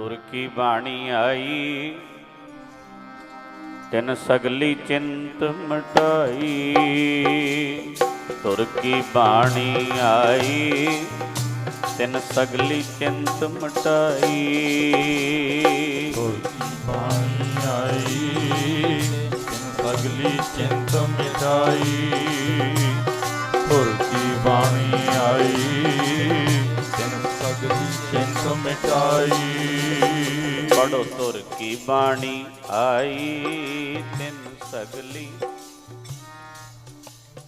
ਤੁਰ ਕੀ ਬਾਣੀ ਆਈ? ਤਿਨ ਸਗਲੀ ਚਿੰਤ ਮਟਾਈ। ਤੁਰ ਕੀ ਬਾਣੀ ਆਈ? ਤਿਨ ਸਗਲੀ ਚਿੰਤ ਮਟਾਈ। ਤੁਰ ਕੀ ਬਾਣੀ ਆਈ? ਤਿਨ ਸਗਲੀ ਚਿੰਤ ਮਿਟਾਈ। ਤੁਰ ਕੀ ਬਾਣੀ ਆਈ? ਤਿਨ ਸਗਲੀ ਚਿੰਤ ਮਿਟਾਈ। ਪੜੋ ਤੁਰ ਕੀ ਬਾਣੀ ਆਈ ਤਿੰਨ ਸਗਲੀ।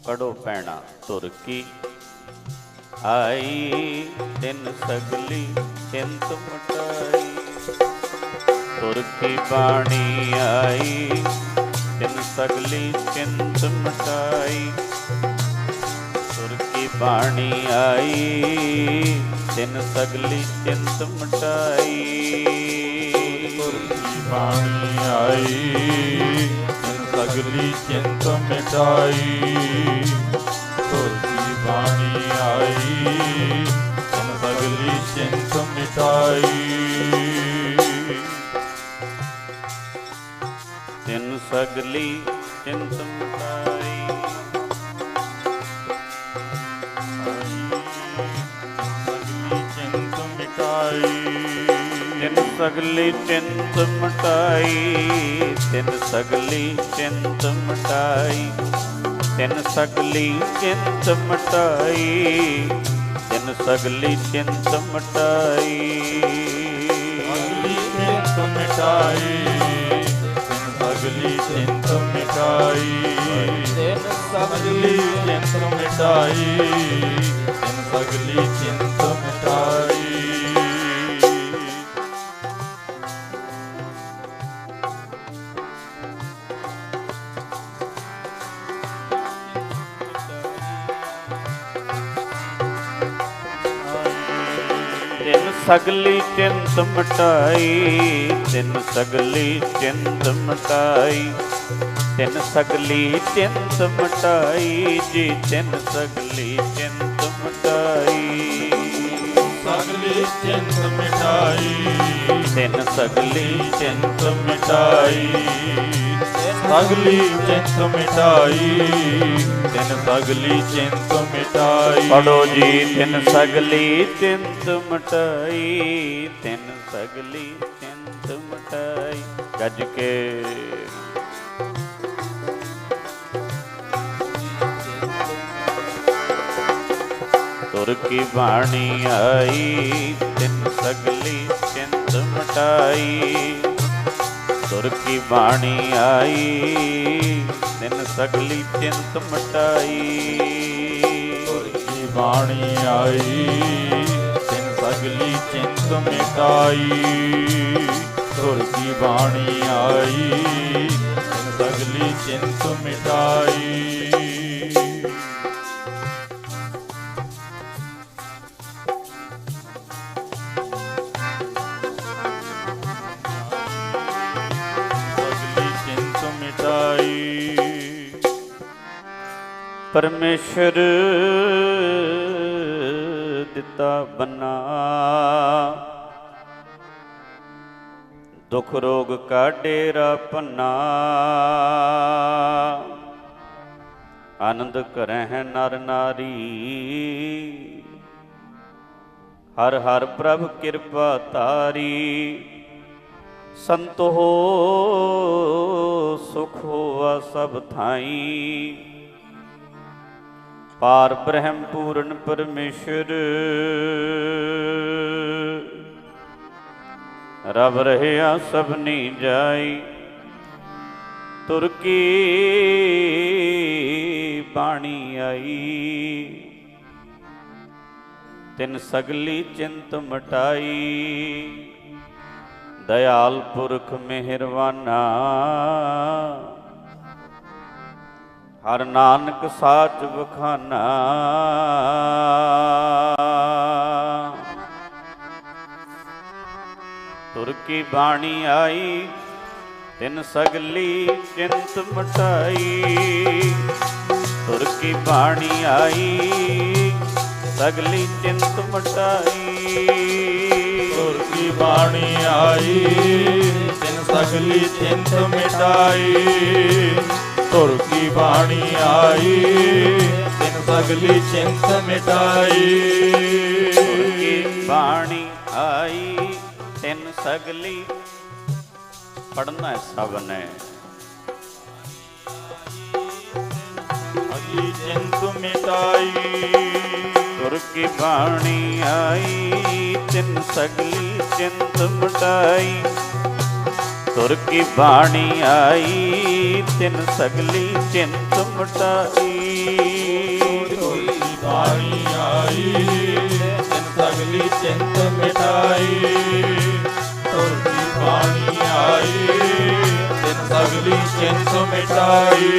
ਪੜੋ ਪੈਣਾ ਤੁਰ ਕੀ ਆਈ ਤਿੰਨ ਸਗਲੀ, ਚਿੰਤ ਮਟਾਈ। ਤੁਰ ਕੀ ਬਾਣੀ ਆਈ ਤਿੰਨ ਸਗਲੀ, ਚਿੰਤ ਮਟਾਈ। ਤੁਰ ਕੀ ਬਾਣੀ ਆਈ ਤਿੰਨ ਸਗਲੀ, ਚਿੰਤ ਮਟਾਈ। ਤੁਰ ਕੀ ਬਾਣੀ ਆਈ ਤਿਨ ਸਗਲੀ ਚਿੰਤ ਮਿਟਾਈ। ਤੁਰ ਕੀ ਬਾਣੀ ਆਈ ਤਿਨ ਸਗਲੀ ਚਿੰਤ ਮਿਟਾਈ। ਤਿਨ ਸਗਲੀ ਚਿੰਤ ਮਟਾਈ। ਸਗਲੀ ਚਿੰਤ ਮਟਾਈ, ਤਿਨ ਸਗਲੀ ਚਿੰਤ ਮਟਾਈ, ਤਿਨ ਸਗਲੀ ਚਿੰਤ ਮਟਾਈ, ਤਿਨ ਸਗਲੀ ਚਿੰਤ ਮਟਾਈ। ਸਗਲੀ ਚਿੰਤ ਮਿਟਾਈ ਸਗਲੀ ਚਿੰਤ ਮਿਟਾਈ, ਤਿਨ ਸਗਲੀ ਚਿੰਤ ਮਿਟਾਈ, ਤਿਨ ਸਗਲੀ ਚਿੰਤ ਮਿਟਾਈ। ਸਗਲੀ ਚਿੰਤ ਮਟਾਈ ਤਿਨ ਸਗਲੀ ਚਿੰਤ ਮਟਾਈ। ਤਿਨ ਸਗਲੀ ਚਿੰਤ ਮਟਾਈ ਜੀ ਤਿਨ ਸਗਲੀ ਚਿੰਤ ਮਟਾਈ। ਸਗਲੀ ਚਿੰਤ ਮਿਟਾਈ। ਤਿਨ ਸਗਲੀ ਚਿੰਤ ਮਿਟਾਈ। ਸਗਲੀ ਚਿੰਤ ਮਿਟਾਈ, ਤਿਨ ਸਗਲੀ ਚਿੰਤ ਮਿਟਾਈ। ਪੜੋ ਜੀ, ਤਿਨ ਸਗਲੀ ਚਿੰਤ ਮਟਾਈ, ਤਿਨ ਸਗਲੀ ਚਿੰਤ ਮਟਾਈ। ਗੱਜ ਕੇ। ਤੁਰ ਕੀ ਬਾਣੀ ਆਈ, ਤਿੰਨ ਸਗਲੀ ਚਿੰਤ ਮਟਾਈ। ਤੁਰ ਕੀ ਬਾਣੀ ਆਈ? ਤਿਨ ਸਗਲੀ ਚਿੰਤ ਮਟਾਈ। ਤੁਰ ਕੀ ਬਾਣੀ ਆਈ? ਤਿਨ ਸਗਲੀ ਚਿੰਤ ਮਿਟਾਈ। ਤੁਰ ਕੀ ਬਾਣੀ ਆਈ? ਤਿਨ ਸਗਲੀ ਚਿੰਤ ਮਿਟਾਈ। ਪਰਮੇਸ਼ਰ ਦਿੱਤਾ ਬਨਾ। ਦੁਖ ਰੋਗ ਕਾ ਡੇਰਾ ਪੰਨਾ ਆਨੰਦ ਕਰਹਿ ਨਰ ਨਾਰੀ। ਹਰ ਹਰ ਪ੍ਰਭ ਕਿਰਪਾ ਤਾਰੀ ਸੰਤ ਹੋ ਸੁਖ ਹੋਆ ਸਭ ਥਾਈ। ਪਾਰ ਬ੍ਰਹਮ ਪੂਰਨ ਪਰਮੇਸ਼ਰ। ਰਬ ਰਹਿਆ ਸਭਨੀ ਜਾਈ, ਤੁਰ ਕੀ ਬਾਣੀ ਆਈ। ਤਿਨ ਸਗਲੀ ਚਿੰਤ ਮਟਾਈ, ਦਇਆਲ ਪੁਰਖ ਮਿਹਰਵਾਨਾ। ਹਰ ਨਾਨਕ ਸਾਚ ਬਖਾਨਾ ਤੁਰ ਕੀ ਬਾਣੀ ਆਈ, ਤਿੰਨ ਸਗਲੀ ਚਿੰਤ ਮਟਾਈ। ਤੁਰ ਕੀ ਬਾਣੀ ਆਈ, ਸਗਲੀ ਚਿੰਤ ਮਟਾਈ। ਤੁਰ ਕੀ ਬਾਣੀ ਆਈ, ਤਿੰਨ ਸਗਲੀ ਚਿੰਤ ਮਿਟਾਈ। ਤੁਰ ਕੀ ਬਾਣੀ ਆਈ? ਤਿਨ ਸਗਲੀ ਚਿੰਤ ਮਿਟਾਈ। ਕੀ ਬਾਣੀ ਆਈ? ਤਿੰਨ ਸਗਲੀ। ਪੜਨਾ ਸਭ ਨੇ। ਅਗਲੀ ਚਿੰਤ ਮਿਟਾਈ। ਤੁਰ ਕੀ ਬਾਣੀ ਆਈ? ਤਿੰਨ ਸਗਲੀ ਚਿੰਤ ਮਿਟਾਈ। ਤੁਰ ਕੀ ਬਾਣੀ ਆਈ, ਤਿੰਨ ਸਗਲੀ ਚਿੰਤ ਮਟਾਈ। ਤੁਰ ਕੀ ਬਾਣੀ ਆਈ, ਤਿੰਨ ਸਗਲੀ ਚਿੰਤ ਮਿਟਾਈ। ਤੁਰ ਕੀ ਬਾਣੀ ਆਈ, ਤਿੰਨ ਸਗਲੀ ਚਿੰਤ ਮਿਟਾਈ।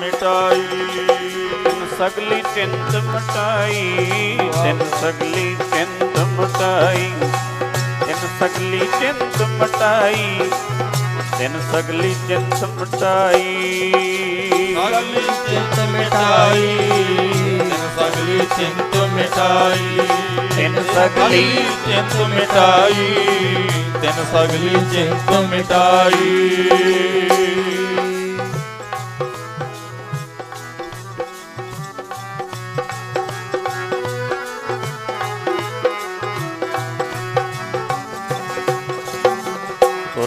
ਮਿਟਾਈ ਸਗਲੀ ਚਿੰਤ ਮਟਾਈ ਤਿੰਨ ਸਗਲੀ ਚਿੰਤ ਮਟਾਈ ਤਿੰਨ ਸਗਲੀ ਚਿੰਤ ਮਟਾਈ ਤਿੰਨ ਸਗਲੀ ਚਿੰਤ ਮਟਾਈ। ਸਗਲੀ ਚਿੰਤ ਮਿਟਾਈ ਤਿਨ ਸਗਲੀ ਚਿੰਤ ਮਿਟਾਈ ਤਿੰਨ ਸਗਲੀ ਚਿੰਤ ਮਿਟਾਈ ਤਿਨ ਸਗਲੀ ਚਿੰਤ ਮਿਟਾਈ।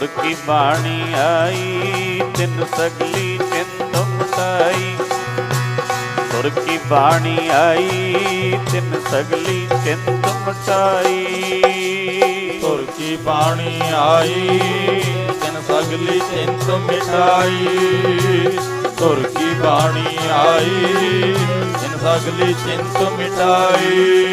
ਤੁਰ ਕੀ ਬਾਣੀ ਆਈ? ਤਿੰਨ ਸਗਲੀ ਚਿੰਤ ਮਟਾਈ ਤੁਰ ਕੀ ਬਾਣੀ ਆਈ? ਤਿੰਨ ਸਗਲੀ ਚਿੰਤ ਮਟਾਈ ਤੁਰ ਕੀ ਬਾਣੀ ਆਈ? ਤਿੰਨ ਸਗਲੀ ਚਿੰਤ ਮਿਟਾਈ ਤੁਰ ਕੀ ਬਾਣੀ ਆਈ? ਤਿੰਨ ਸਗਲੀ ਚਿੰਤ ਮਿਟਾਈ